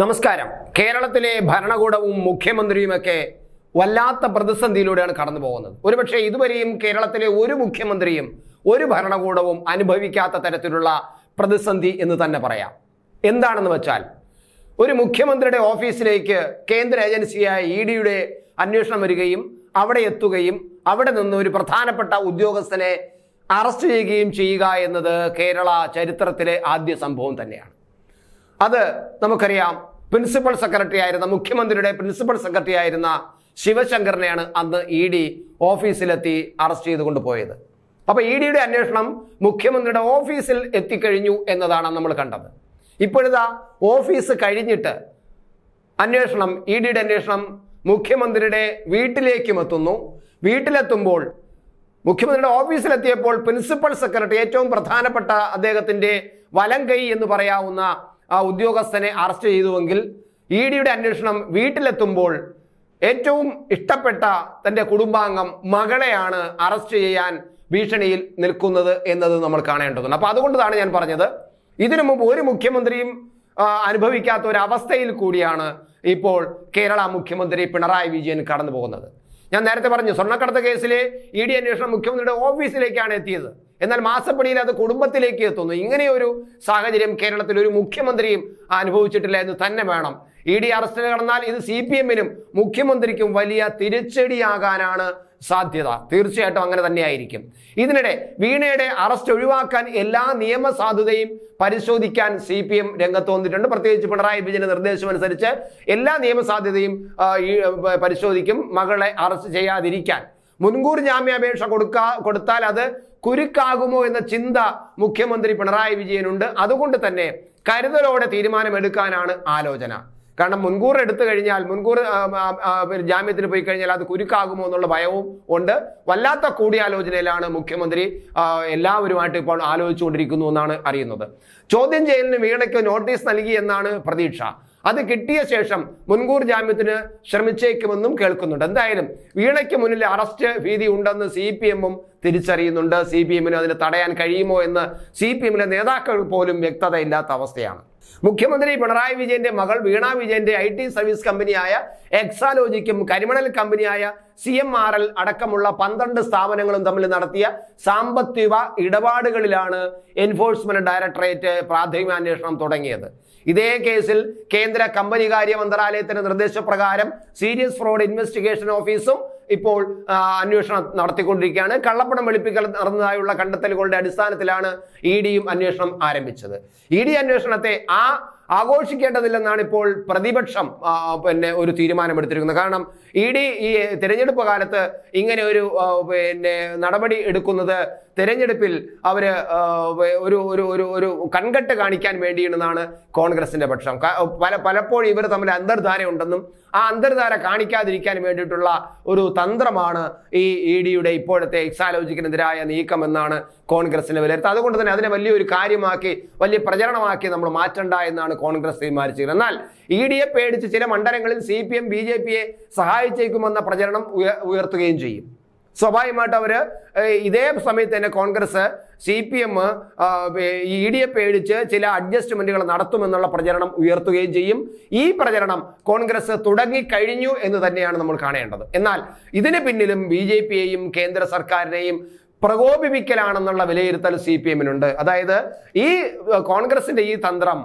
നമസ്കാരം. കേരളത്തിലെ ഭരണകൂടവും മുഖ്യമന്ത്രിയുമൊക്കെ വല്ലാത്ത പ്രതിസന്ധിയിലൂടെയാണ് കടന്നു പോകുന്നത്. ഒരുപക്ഷെ ഇതുവരെയും കേരളത്തിലെ ഒരു മുഖ്യമന്ത്രിയും ഒരു ഭരണകൂടവും അനുഭവിക്കാത്ത തരത്തിലുള്ള പ്രതിസന്ധി എന്ന് തന്നെ പറയാം. എന്താണെന്ന് വെച്ചാൽ ഒരു മുഖ്യമന്ത്രിയുടെ ഓഫീസിലേക്ക് കേന്ദ്ര ഏജൻസിയായ ഇ ഡിയുടെ അന്വേഷണം വരികയും അവിടെ എത്തുകയും അവിടെ നിന്ന് ഒരു പ്രധാനപ്പെട്ട ഉദ്യോഗസ്ഥനെ അറസ്റ്റ് ചെയ്യുകയും ചെയ്യുക എന്നത് കേരള ചരിത്രത്തിലെ ആദ്യ സംഭവം തന്നെയാണ്. അത് നമുക്കറിയാം. പ്രിൻസിപ്പൽ സെക്രട്ടറി ആയിരുന്ന മുഖ്യമന്ത്രിയുടെ പ്രിൻസിപ്പൽ സെക്രട്ടറി ആയിരുന്ന ശിവശങ്കറിനെയാണ് അന്ന് ഇ ഡി ഓഫീസിലെത്തി അറസ്റ്റ് ചെയ്തുകൊണ്ട് പോയത്. അപ്പോൾ ഇ ഡിയുടെ അന്വേഷണം മുഖ്യമന്ത്രിയുടെ ഓഫീസിൽ എത്തിക്കഴിഞ്ഞു എന്നതാണ് നമ്മൾ കണ്ടത്. ഇപ്പോഴിതാ ഓഫീസ് കഴിഞ്ഞിട്ട് അന്വേഷണം ഇ ഡിയുടെ അന്വേഷണം മുഖ്യമന്ത്രിയുടെ വീട്ടിലേക്കും എത്തുന്നു. വീട്ടിലെത്തുമ്പോൾ മുഖ്യമന്ത്രിയുടെ ഓഫീസിലെത്തിയപ്പോൾ പ്രിൻസിപ്പൽ സെക്രട്ടറി ഏറ്റവും പ്രധാനപ്പെട്ട അദ്ദേഹത്തിന്റെ വലം കൈ എന്ന് പറയാവുന്ന ആ ഉദ്യോഗസ്ഥനെ അറസ്റ്റ് ചെയ്തുവെങ്കിൽ ഇ ഡിയുടെ അന്വേഷണം വീട്ടിലെത്തുമ്പോൾ ഏറ്റവും ഇഷ്ടപ്പെട്ട തന്റെ കുടുംബാംഗം മകളെയാണ് അറസ്റ്റ് ചെയ്യാൻ ഭീഷണിയിൽ നിൽക്കുന്നത് എന്നത് നമ്മൾ കാണേണ്ടതുണ്ട്. അപ്പോൾ അതുകൊണ്ടാണ് ഞാൻ പറഞ്ഞത്. ഇതിനു മുമ്പ് ഒരു മുഖ്യമന്ത്രിയും അനുഭവിക്കാത്ത ഒരു അവസ്ഥയിൽ കൂടിയാണ് ഇപ്പോൾ കേരള മുഖ്യമന്ത്രി പിണറായി വിജയൻ കടന്നു പോകുന്നത് ഞാൻ നേരത്തെ പറഞ്ഞു സ്വർണക്കടത്ത് കേസിലെ ഇ ഡി അന്വേഷണം മുഖ്യമന്ത്രിയുടെ ഓഫീസിലേക്കാണ് എത്തിയത്. എന്നാൽ മാസപ്പടിയിൽ അത് കുടുംബത്തിലേക്ക് എത്തുന്നു. ഇങ്ങനെയൊരു സാഹചര്യം കേരളത്തിൽ ഒരു മുഖ്യമന്ത്രിയും അനുഭവിച്ചിട്ടില്ല എന്ന് തന്നെ വേണം. ഇ ഡി അറസ്റ്റിന് കടന്നാൽ ഇത് സി പി എമ്മിനും മുഖ്യമന്ത്രിക്കും വലിയ തിരിച്ചടിയാകാനാണ് സാധ്യത. തീർച്ചയായിട്ടും അങ്ങനെ തന്നെയായിരിക്കും. ഇതിനിടെ വീണയുടെ അറസ്റ്റ് ഒഴിവാക്കാൻ എല്ലാ നിയമസാധുതയും പരിശോധിക്കാൻ സി പി എം രംഗത്ത് വന്നിട്ടുണ്ട്. പ്രത്യേകിച്ച് പിണറായി വിജയന്റെ നിർദ്ദേശം അനുസരിച്ച് എല്ലാ നിയമസാധ്യതയും പരിശോധിക്കും മകളെ അറസ്റ്റ് ചെയ്യാതിരിക്കാൻ. മുൻകൂർ ജാമ്യാപേക്ഷ കൊടുക്കാ കൊടുത്താൽ അത് കുരുക്കാകുമോ എന്ന ചിന്ത മുഖ്യമന്ത്രി പിണറായി വിജയനുണ്ട്. അതുകൊണ്ട് തന്നെ കരുതലോടെ തീരുമാനമെടുക്കാനാണ് ആലോചന. കാരണം മുൻകൂർ എടുത്തു കഴിഞ്ഞാൽ മുൻകൂർ ജാമ്യത്തിന് പോയി കഴിഞ്ഞാൽ അത് കുരുക്കാകുമോ എന്നുള്ള ഭയവും ഉണ്ട്. വല്ലാത്ത കൂടിയാലോചനയിലാണ് മുഖ്യമന്ത്രി എല്ലാവരുമായിട്ട് ഇപ്പോൾ ആലോചിച്ചുകൊണ്ടിരിക്കുന്നു എന്നാണ് അറിയുന്നത്. ചോദ്യം ചെയ്യലിന് വീണയ്ക്ക് നോട്ടീസ് നൽകി എന്നാണ് പ്രതീക്ഷ. അത് കിട്ടിയ ശേഷം മുൻകൂർ ജാമ്യത്തിന് ശ്രമിച്ചേക്കുമെന്നും കേൾക്കുന്നുണ്ട്. എന്തായാലും വീണയ്ക്ക് മുന്നിൽ അറസ്റ്റ് ഭീതി ഉണ്ടെന്ന് സി പി എമ്മും തിരിച്ചറിയുന്നുണ്ട്. സി പി എമ്മിന് അതിന് തടയാൻ കഴിയുമോ എന്ന് സി പി എമ്മിലെ നേതാക്കൾ പോലും വ്യക്തതയില്ലാത്ത അവസ്ഥയാണ്. മുഖ്യമന്ത്രി പിണറായി വിജയന്റെ മകൾ വീണ വിജയന്റെ ഐ ടി സർവീസ് കമ്പനിയായ എക്സാലോജിക്കും കരിമണൽ കമ്പനിയായ സി എം ആർ എൽ അടക്കമുള്ള പന്ത്രണ്ട് സ്ഥാപനങ്ങളും തമ്മിൽ നടത്തിയ സാമ്പത്തിക ഇടപാടുകളിലാണ് എൻഫോഴ്സ്മെന്റ് ഡയറക്ടറേറ്റ് പ്രാഥമിക അന്വേഷണം തുടങ്ങിയത്. ഇതേ കേസിൽ കേന്ദ്ര കമ്പനികാര്യ മന്ത്രാലയത്തിന്റെ നിർദ്ദേശപ്രകാരം സീരിയസ് ഫ്രോഡ് ഇൻവെസ്റ്റിഗേഷൻ ഓഫീസും ഇപ്പോൾ അന്വേഷണം നടത്തിക്കൊണ്ടിരിക്കുകയാണ്. കള്ളപ്പണം വെളുപ്പിക്കൽ നടന്നതായുള്ള കണ്ടെത്തലുകളുടെ അടിസ്ഥാനത്തിലാണ് ഇ ഡിയും അന്വേഷണം ആരംഭിച്ചത്. ഇ ഡി അന്വേഷണത്തെ ആ ആഘോഷിക്കേണ്ടതില്ലെന്നാണ് ഇപ്പോൾ പ്രതിപക്ഷം പിന്നെ ഒരു തീരുമാനമെടുത്തിരിക്കുന്നത്. കാരണം ഇ ഡി ഈ തിരഞ്ഞെടുപ്പ് കാലത്ത് ഇങ്ങനെ ഒരു പിന്നെ നടപടി എടുക്കുന്നത് തിരഞ്ഞെടുപ്പിൽ അവർ ഒരു ഒരു ഒരു ഒരു കൺകെട്ട് കാണിക്കാൻ വേണ്ടിയെന്നാണ് കോൺഗ്രസിന്റെ പക്ഷം. പല പലപ്പോഴും ഇവർ തമ്മിൽ അന്തർധാരയുണ്ടെന്നും ആ അന്തർധാര കാണിക്കാതിരിക്കാൻ വേണ്ടിയിട്ടുള്ള ഒരു തന്ത്രമാണ് ഈ ഇ ഡിയുടെ ഇപ്പോഴത്തെ എക്സാലോജിക്കിനെതിരായ നീക്കം എന്നാണ് കോൺഗ്രസിന്റെ വിലയിരുത്തുന്നത്. അതുകൊണ്ട് തന്നെ അതിനെ വലിയൊരു കാര്യമാക്കി വലിയ പ്രചരണമാക്കി നമ്മൾ മാറ്റണ്ട എന്നാണ് കോൺഗ്രസ് തീരുമാനിച്ചത് എന്നാൽ ഇ ഡിയെ പേടിച്ച് ചില മണ്ഡലങ്ങളിൽ C P M B J പിയെ സഹായിച്ചേക്കുമെന്ന പ്രചരണം ഉയ- ഉയർത്തുകയും ചെയ്യും. സ്വാഭാവികമായിട്ട് അവർ ഇതേ സമയത്ത് തന്നെ Congress C P M E ഡിയെ പേടിച്ച് ചില അഡ്ജസ്റ്റ്മെന്റുകൾ നടത്തുമെന്നുള്ള പ്രചരണം ഉയർത്തുകയും ചെയ്യും. ഈ പ്രചരണം കോൺഗ്രസ് തുടങ്ങിക്കഴിഞ്ഞു എന്ന് തന്നെയാണ് നമ്മൾ കാണേണ്ടത്. എന്നാൽ ഇതിന് പിന്നിലും ബി ജെ പിയെയും കേന്ദ്ര സർക്കാരിനെയും പ്രകോപിപ്പിക്കലാണെന്നുള്ള വിലയിരുത്തൽ സി പി എമ്മിനുണ്ട്. അതായത് ഈ കോൺഗ്രസിന്റെ ഈ തന്ത്രം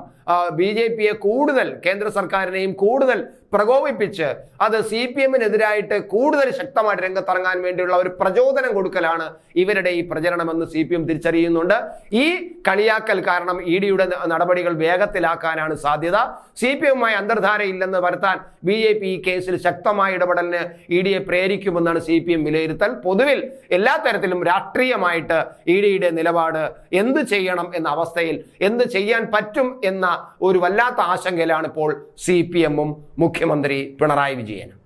ബി ജെ പിയെ കൂടുതൽ കേന്ദ്ര സർക്കാരിനെയും കൂടുതൽ പ്രകോപിപ്പിച്ച് അത് സി പി എമ്മിനെതിരായിട്ട് കൂടുതൽ ശക്തമായിട്ട് രംഗത്തിറങ്ങാൻ വേണ്ടിയുള്ള ഒരു പ്രചോദനം കൊടുക്കലാണ് ഇവരുടെ ഈ പ്രചരണമെന്ന് സി പി എം തിരിച്ചറിയുന്നുണ്ട്. ഈ കളിയാക്കൽ കാരണം ഇ ഡിയുടെ നടപടികൾ വേഗത്തിലാക്കാനാണ് സാധ്യത. സി പി എമ്മുമായി അന്തർധാരയില്ലെന്ന് വരുത്താൻ ബി ജെ പി ഈ കേസിൽ ശക്തമായ ഇടപെടലിന് ഇ ഡിയെ പ്രേരിക്കുമെന്നാണ് സി പി എം വിലയിരുത്തൽ. പൊതുവിൽ എല്ലാ തരത്തിലും രാഷ്ട്രീയമായിട്ട് ഇ ഡിയുടെ നിലപാട് എന്ത് ചെയ്യണം എന്ന അവസ്ഥയിൽ എന്ത് ചെയ്യാൻ പറ്റും എന്ന ഒരു വല്ലാത്ത ആശങ്കയിലാണ് ഇപ്പോൾ സി പി എമ്മും മുഖ്യമന്ത്രി പിണറായി വിജയനും